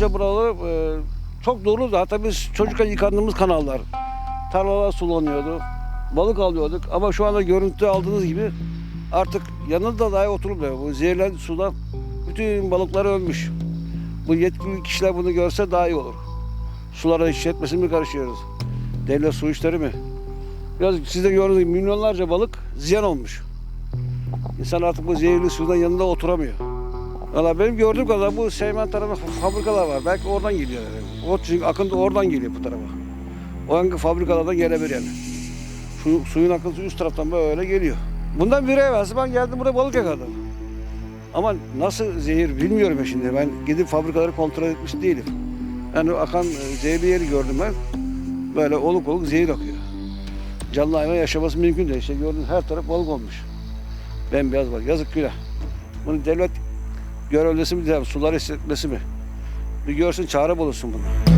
önce buraları e, çok dolu da hatta biz çocukken yıkandığımız kanallar. Tarlalar sulanıyordu. Balık alıyorduk ama şu anda görüntü aldığınız gibi artık yanında dahi oturulmuyor. Bu zehirlen sudan bütün balıklar ölmüş. Bu yetkili kişiler bunu görse daha iyi olur. Sulara işletmesini mi karışıyoruz? Devlet su işleri mi? Biraz siz de gördüğünüz gibi milyonlarca balık ziyan olmuş. İnsan artık bu zehirli sudan yanında oturamıyor. Valla benim gördüğüm kadar bu Seymen tarafı fabrikalar var. Belki oradan geliyor. Yani. O çünkü akıntı oradan geliyor bu tarafa. O hangi fabrikalardan gelebilir yani. Su, suyun akıntısı üst taraftan böyle geliyor. Bundan bir ay evvelsi ben geldim buraya balık yakaladım. Ama nasıl zehir bilmiyorum ya şimdi. Ben gidip fabrikaları kontrol etmiş değilim. Yani akan e, zehirli yeri gördüm ben. Böyle oluk oluk zehir akıyor. Canlı hayvan yaşaması mümkün değil. İşte gördüğünüz her taraf balık olmuş. Bembeyaz var. Yazık günah. Bunu devlet görevlisi mi, sular hissetmesi mi? Bir görsün çare bulunsun bunu.